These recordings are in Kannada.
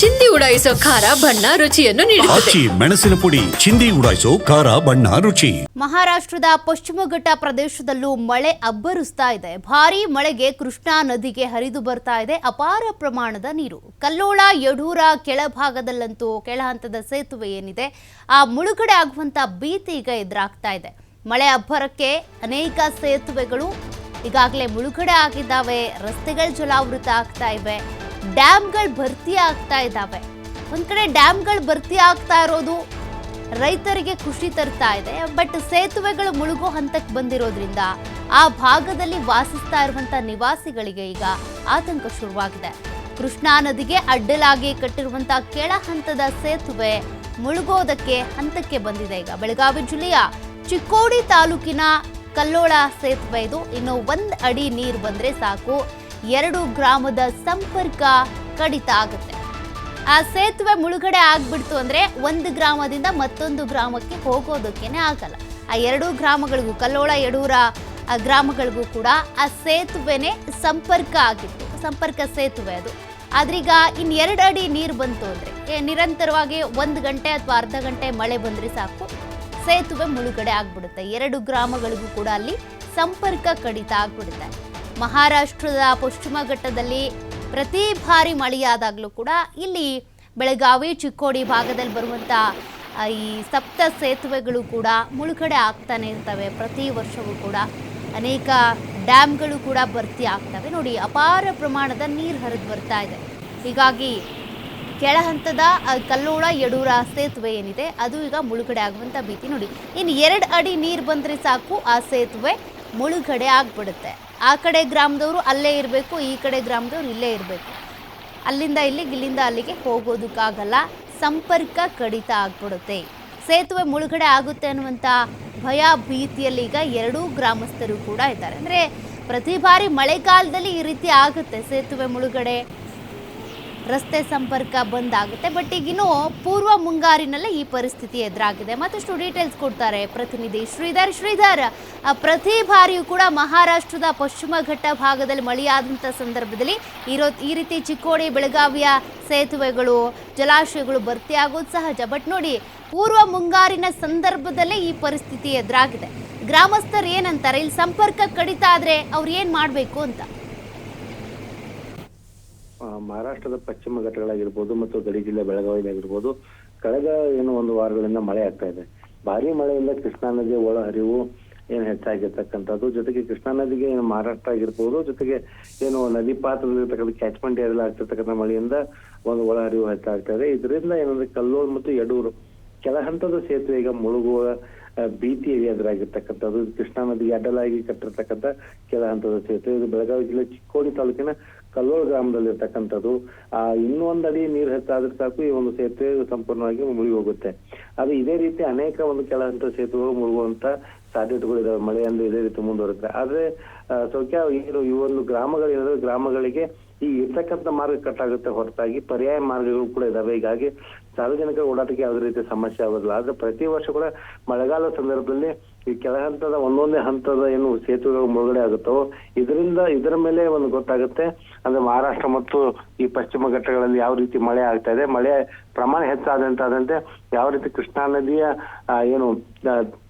ಚಿಂದಿ ಉಡಾಯಿಸೋ ಖಾರ ಬಣ್ಣ ರುಚಿಯನ್ನು ನೀಡುತ್ತದೆ. ಆಚಿ ಮೆಣಸಿನ ಪುಡಿ ಚಿಂದಿ ಉಡಾಯಿಸೋ ಖಾರ ಬಣ್ಣ ರುಚಿ. ಮಹಾರಾಷ್ಟ್ರದ ಪಶ್ಚಿಮ ಘಟ್ಟ ಪ್ರದೇಶದಲ್ಲೂ ಮಳೆ ಅಬ್ಬರಿಸ್ತಾ ಇದೆ. ಭಾರೀ ಮಳೆಗೆ ಕೃಷ್ಣಾ ನದಿಗೆ ಹರಿದು ಬರ್ತಾ ಇದೆ. ಅಪಾರ ಪ್ರಮಾಣದ ನೀರು. ಕಲ್ಲೋಳ ಯಡೂರ ಕೆಳಭಾಗದಲ್ಲಂತೂ ಕೆಳ ಹಂತದ ಸೇತುವೆ ಏನಿದೆ ಆ ಮುಳುಗಡೆ ಆಗುವಂತ ಭೀತಿ ಈಗ ಎದುರಾಗ್ತಾ ಇದೆ. ಮಳೆ ಅಬ್ಬರಕ್ಕೆ ಅನೇಕ ಸೇತುವೆಗಳು ಈಗಾಗಲೇ ಮುಳುಗಡೆ ಆಗಿದ್ದಾವೆ. ರಸ್ತೆಗಳು ಜಲಾವೃತ ಆಗ್ತಾ ಇವೆ. ಡ್ಯಾಮ್ಗಳು ಭರ್ತಿ ಆಗ್ತಾ ಇದ್ದಾವೆ. ಒಂದು ಕಡೆ ಡ್ಯಾಮ್ಗಳು ಭರ್ತಿ ಆಗ್ತಾ ಇರೋದು ರೈತರಿಗೆ ಖುಷಿ ತರ್ತಾ ಇದೆ. ಬಟ್ ಸೇತುವೆಗಳು ಮುಳುಗೋ ಹಂತಕ್ಕೆ ಬಂದಿರೋದ್ರಿಂದ ಆ ಭಾಗದಲ್ಲಿ ವಾಸಿಸ್ತಾ ಇರುವಂತ ನಿವಾಸಿಗಳಿಗೆ ಈಗ ಆತಂಕ ಶುರುವಾಗಿದೆ. ಕೃಷ್ಣಾ ನದಿಗೆ ಅಡ್ಡಲಾಗಿ ಕಟ್ಟಿರುವಂತಹ ಕೆಳ ಹಂತದ ಸೇತುವೆ ಮುಳುಗೋದಕ್ಕೆ ಹಂತಕ್ಕೆ ಬಂದಿದೆ. ಈಗ ಬೆಳಗಾವಿ ಜಿಲ್ಲೆಯ ಚಿಕ್ಕೋಡಿ ತಾಲೂಕಿನ ಕಲ್ಲೋಳ ಸೇತುವೆ ಇದು. ಇನ್ನು ಒಂದ್ ಅಡಿ ನೀರು ಬಂದ್ರೆ ಸಾಕು. ಎರಡು ಗ್ರಾಮದ ಸಂಪರ್ಕ ಕಡಿತ ಆಗುತ್ತೆ. ಆ ಸೇತುವೆ ಮುಳುಗಡೆ ಆಗ್ಬಿಡ್ತು ಅಂದ್ರೆ ಒಂದು ಗ್ರಾಮದಿಂದ ಮತ್ತೊಂದು ಗ್ರಾಮಕ್ಕೆ ಹೋಗೋದಕ್ಕೇನೆ ಆಗಲ್ಲ. ಆ ಎರಡೂ ಗ್ರಾಮಗಳಿಗೂ, ಕಲ್ಲೋಳ, ಯಡೂರ ಗ್ರಾಮಗಳಿಗೂ ಕೂಡ ಆ ಸೇತುವೆನೇ ಸಂಪರ್ಕ ಆಗಿತ್ತು. ಸಂಪರ್ಕ ಸೇತುವೆ ಅದು. ಆದ್ರೀಗ ಇನ್ ಎರಡು ಅಡಿ ನೀರು ಬಂತು ಅಂದ್ರೆ ನಿರಂತರವಾಗಿ ಒಂದು ಗಂಟೆ ಅಥವಾ ಅರ್ಧ ಗಂಟೆ ಮಳೆ ಬಂದ್ರೆ ಸಾಕು, ಸೇತುವೆ ಮುಳುಗಡೆ ಆಗ್ಬಿಡುತ್ತೆ. ಎರಡು ಗ್ರಾಮಗಳಿಗೂ ಕೂಡ ಅಲ್ಲಿ ಸಂಪರ್ಕ ಕಡಿತ ಆಗ್ಬಿಡುತ್ತೆ. ಮಹಾರಾಷ್ಟ್ರದ ಪಶ್ಚಿಮ ಘಟ್ಟದಲ್ಲಿ ಪ್ರತಿ ಭಾರಿ ಮಳೆಯಾದಾಗಲೂ ಕೂಡ ಇಲ್ಲಿ ಬೆಳಗಾವಿ ಚಿಕ್ಕೋಡಿ ಭಾಗದಲ್ಲಿ ಬರುವಂಥ ಈ ಸಪ್ತ ಸೇತುವೆಗಳು ಕೂಡ ಮುಳುಗಡೆ ಆಗ್ತಾನೆ ಇರ್ತವೆ. ಪ್ರತಿ ವರ್ಷವೂ ಕೂಡ ಅನೇಕ ಡ್ಯಾಮ್ಗಳು ಕೂಡ ಭರ್ತಿ ಆಗ್ತವೆ. ನೋಡಿ ಅಪಾರ ಪ್ರಮಾಣದ ನೀರು ಹರಿದು ಬರ್ತಾ ಇದೆ. ಹೀಗಾಗಿ ಕೆಳ ಹಂತದ ಆ, ಕಲ್ಲೋಳ ಯಡೂರ ಸೇತುವೆ ಏನಿದೆ ಅದು ಈಗ ಮುಳುಗಡೆ ಆಗುವಂಥ ಭೀತಿ. ನೋಡಿ ಇನ್ನು ಎರಡು ಅಡಿ ನೀರು ಬಂದರೆ ಸಾಕು ಆ ಸೇತುವೆ ಮುಳುಗಡೆ ಆಗ್ಬಿಡುತ್ತೆ. ಆ ಕಡೆ ಗ್ರಾಮದವರು ಅಲ್ಲೇ ಇರಬೇಕು, ಈ ಕಡೆ ಗ್ರಾಮದವ್ರು ಇಲ್ಲೇ ಇರಬೇಕು. ಅಲ್ಲಿಂದ ಇಲ್ಲಿಗೆ ಇಲ್ಲಿಂದ ಅಲ್ಲಿಗೆ ಹೋಗೋದಕ್ಕಾಗಲ್ಲ. ಸಂಪರ್ಕ ಕಡಿತ ಆಗ್ಬಿಡುತ್ತೆ. ಸೇತುವೆ ಮುಳುಗಡೆ ಆಗುತ್ತೆ ಅನ್ನುವಂಥ ಭಯ ಭೀತಿಯಲ್ಲಿ ಈಗ ಎರಡೂ ಗ್ರಾಮಸ್ಥರು ಕೂಡ ಇದ್ದಾರೆ. ಅಂದರೆ ಪ್ರತಿ ಬಾರಿ ಮಳೆಗಾಲದಲ್ಲಿ ಈ ರೀತಿ ಆಗುತ್ತೆ ಸೇತುವೆ ಮುಳುಗಡೆ. ರಸ್ತೆ ಸಂಪರ್ಕ ಬಂದ್ ಆಗುತ್ತೆ. ಬಟ್ ಈಗಿನ್ನು ಪೂರ್ವ ಮುಂಗಾರಿನಲ್ಲೇ ಈ ಪರಿಸ್ಥಿತಿ ಎದುರಾಗಿದೆ. ಮತ್ತಷ್ಟು ಡೀಟೇಲ್ಸ್ ಕೊಡ್ತಾರೆ ಪ್ರತಿನಿಧಿ ಶ್ರೀಧರ್. ಶ್ರೀಧರ್ ಪ್ರತಿ ಬಾರಿಯೂ ಕೂಡ ಮಹಾರಾಷ್ಟ್ರದ ಪಶ್ಚಿಮ ಘಟ್ಟ ಭಾಗದಲ್ಲಿ ಮಳೆಯಾದಂಥ ಸಂದರ್ಭದಲ್ಲಿ ಇರೋ ಈ ರೀತಿ ಚಿಕ್ಕೋಡಿ, ಬೆಳಗಾವಿಯ ಸೇತುವೆಗಳು, ಜಲಾಶಯಗಳು ಭರ್ತಿಯಾಗೋದು ಸಹಜ. ಬಟ್ ನೋಡಿ, ಪೂರ್ವ ಮುಂಗಾರಿನ ಸಂದರ್ಭದಲ್ಲೇ ಈ ಪರಿಸ್ಥಿತಿ ಎದುರಾಗಿದೆ. ಗ್ರಾಮಸ್ಥರು ಏನಂತಾರೆ, ಇಲ್ಲಿ ಸಂಪರ್ಕ ಕಡಿತ ಆದ್ರೆ ಅವ್ರು ಏನು ಮಾಡಬೇಕು ಅಂತ? ಮಹಾರಾಷ್ಟ್ರದ ಪಶ್ಚಿಮ ಘಟ್ಟಗಳಾಗಿರ್ಬೋದು ಮತ್ತು ಗಡಿ ಜಿಲ್ಲೆ ಬೆಳಗಾವಿಯಾಗಿರ್ಬೋದು ಕಳೆದ ಏನು ಒಂದು ವಾರಗಳಿಂದ ಮಳೆ ಆಗ್ತಾ ಇದೆ. ಭಾರಿ ಮಳೆಯಿಂದ ಕೃಷ್ಣಾ ನದಿಯ ಒಳಹರಿವು ಏನು ಹೆಚ್ಚಾಗಿರ್ತಕ್ಕಂಥದ್ದು. ಜೊತೆಗೆ ಕೃಷ್ಣಾ ನದಿಗೆ ಏನು ಮಹಾರಾಷ್ಟ್ರ ಆಗಿರ್ಬೋದು, ಜೊತೆಗೆ ಏನು ನದಿ ಪಾತ್ರದಲ್ಲಿರ್ತಕ್ಕಂಥ ಕ್ಯಾಚ್ಮೆಂಟ್ ಏರಿಯಾ ಆಗ್ತಿರ್ತಕ್ಕಂಥ ಮಳೆಯಿಂದ ಒಂದು ಒಳಹರಿವು ಹೆಚ್ಚಾಗ್ತಾ ಇದೆ. ಇದರಿಂದ ಏನಂದ್ರೆ ಕಲ್ಲೂರು ಮತ್ತು ಯಡೂರು, ಕೆಲ ಹಂತದ ಸೇತುವೆ ಈಗ ಮುಳುಗುವ ಭೀತಿ ಎದುರಾಗಿರ್ತಕ್ಕಂಥದ್ದು. ಇದು ಕೃಷ್ಣಾ ನದಿಗೆ ಅಡ್ಡಲಾಗಿ ಕಟ್ಟಿರ್ತಕ್ಕಂಥ ಕೆಲ ಹಂತದ ಸೇತುವೆ. ಇದು ಬೆಳಗಾವಿ ಜಿಲ್ಲೆ ಚಿಕ್ಕೋಡಿ ತಾಲೂಕಿನ ಕಲ್ಲೋಳ ಗ್ರಾಮದಲ್ಲಿ ಇರ್ತಕ್ಕಂಥದ್ದು, ಆ ಇನ್ನೊಂದು ಅಡಿ ನೀರು ಹೆಚ್ಚಾದ್ರೆ ಸಾಕು, ಈ ಒಂದು ಸೇತುವೆ ಸಂಪೂರ್ಣವಾಗಿ ಮುಳುಗಿ ಹೋಗುತ್ತೆ. ಅದು ಇದೇ ರೀತಿ ಅನೇಕ ಒಂದು ಕೆಳ ಹಂತ ಸೇತುವೆಗಳು ಮುಳುಗುವಂತ ಸಾಧ್ಯತೆಗಳು ಇದಾವೆ ಮಳೆಯಿಂದ ಇದೇ ರೀತಿ ಮುಂದುವರುತ್ತೆ ಆದ್ರೆ ಸೌಖ್ಯ ಏನು ಈ ಒಂದು ಗ್ರಾಮಗಳೇನಾದ್ರೆ ಗ್ರಾಮಗಳಿಗೆ ಈ ಇರ್ತಕ್ಕಂಥ ಮಾರ್ಗ ಕಟ್ಟಾಗುತ್ತೆ. ಹೊರತಾಗಿ ಪರ್ಯಾಯ ಮಾರ್ಗಗಳು ಕೂಡ ಇದಾವೆ. ಹೀಗಾಗಿ ಸಾರ್ವಜನಿಕರ ಓಡಾಟಕ್ಕೆ ಯಾವುದೇ ರೀತಿ ಸಮಸ್ಯೆ ಆಗೋದಿಲ್ಲ. ಆದ್ರೆ ಪ್ರತಿ ವರ್ಷ ಕೂಡ ಮಳೆಗಾಲ ಸಂದರ್ಭದಲ್ಲಿ ಈ ಕೆಳ ಹಂತದ, ಒಂದೊಂದೇ ಹಂತದ ಏನು ಸೇತುವೆಗಳು ಮುಳುಗಡೆ ಆಗುತ್ತೋ, ಇದರಿಂದ ಇದರ ಮೇಲೆ ಒಂದು ಗೊತ್ತಾಗುತ್ತೆ. ಅಂದ್ರೆ ಮಹಾರಾಷ್ಟ್ರ ಮತ್ತು ಈ ಪಶ್ಚಿಮ ಘಟ್ಟಗಳಲ್ಲಿ ಯಾವ ರೀತಿ ಮಳೆ ಆಗ್ತಾ ಇದೆ. ಮಳೆ ಪ್ರಮಾಣ ಹೆಚ್ಚಾದಂತಾದಂತೆ ಯಾವ ರೀತಿ ಕೃಷ್ಣಾ ನದಿಯ ಏನು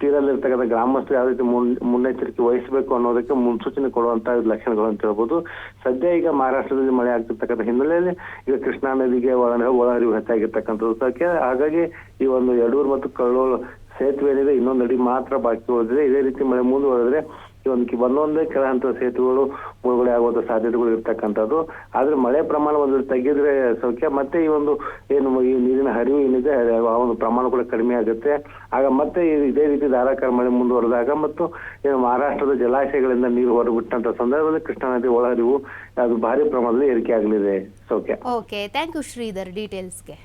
ತೀರಲ್ಲಿರ್ತಕ್ಕಂಥ ಗ್ರಾಮಸ್ಥರು ಯಾವ ರೀತಿ ಮುನ್- ಮುನ್ನೆಚ್ಚರಿಕೆ ವಹಿಸಬೇಕು ಅನ್ನೋದಕ್ಕೆ ಮುನ್ಸೂಚನೆ ಕೊಡುವಂತ ಲಕ್ಷಣಗಳು ಅಂತ ಹೇಳ್ಬೋದು. ಸದ್ಯ ಈಗ ಮಹಾರಾಷ್ಟ್ರದಲ್ಲಿ ಮಳೆ ಆಗ್ತಿರ್ತಕ್ಕಂಥ ಹಿನ್ನೆಲೆಯಲ್ಲಿ ಈಗ ಕೃಷ್ಣಾ ನದಿಗೆ ಒಳ ಒಳಹರಿವು ಹೆಚ್ಚಾಗಿರ್ತಕ್ಕಂಥದ್ದು. ಹಾಗಾಗಿ ಈ ಒಂದು ಯಡೂರು ಮತ್ತು ಕಳ್ಳೋಳು ಸೇತುವೆ ಏನಿದೆ, ಇನ್ನೊಂದು ಅಡಿ ಮಾತ್ರ ಬಾಕಿ ಉಳಿದಿದೆ. ಇದೇ ರೀತಿ ಮಳೆ ಮುಂದುವರೆದ್ರೆ ಒಂದು ಒಂದೊಂದೇ ಕೆಲ ಹಂತದ ಸೇತುವೆಗಳು ಮುಳುಗಡೆ ಆಗುವಂತ ಸಾಧ್ಯತೆಗಳು ಇರ್ತಕ್ಕಂಥದ್ದು. ಆದ್ರೆ ಮಳೆ ಪ್ರಮಾಣ ಒಂದು ತೆಗೆದ್ರೆ ಸೌಖ್ಯ. ಮತ್ತೆ ಈ ಒಂದು ಏನು ಈ ನೀರಿನ ಹರಿವು ಏನಿದೆ, ಆ ಒಂದು ಪ್ರಮಾಣ ಕೂಡ ಕಡಿಮೆ ಆಗುತ್ತೆ. ಆಗ ಮತ್ತೆ ಇದೇ ರೀತಿ ಧಾರಾಕಾರ ಮಳೆ ಮುಂದುವರೆದಾಗ ಮತ್ತು ಏನು ಮಹಾರಾಷ್ಟ್ರದ ಜಲಾಶಯಗಳಿಂದ ನೀರು ಹೊರಬಿಟ್ಟಂತ ಸಂದರ್ಭದಲ್ಲಿ ಕೃಷ್ಣಾ ನದಿ ಒಳಹರಿವು ಅದು ಭಾರಿ ಪ್ರಮಾಣದಲ್ಲಿ ಏರಿಕೆ ಆಗಲಿದೆ. ಸೌಖ್ಯ. Okay thank you Sridhar ಡೀಟೇಲ್ಸ್ಗೆ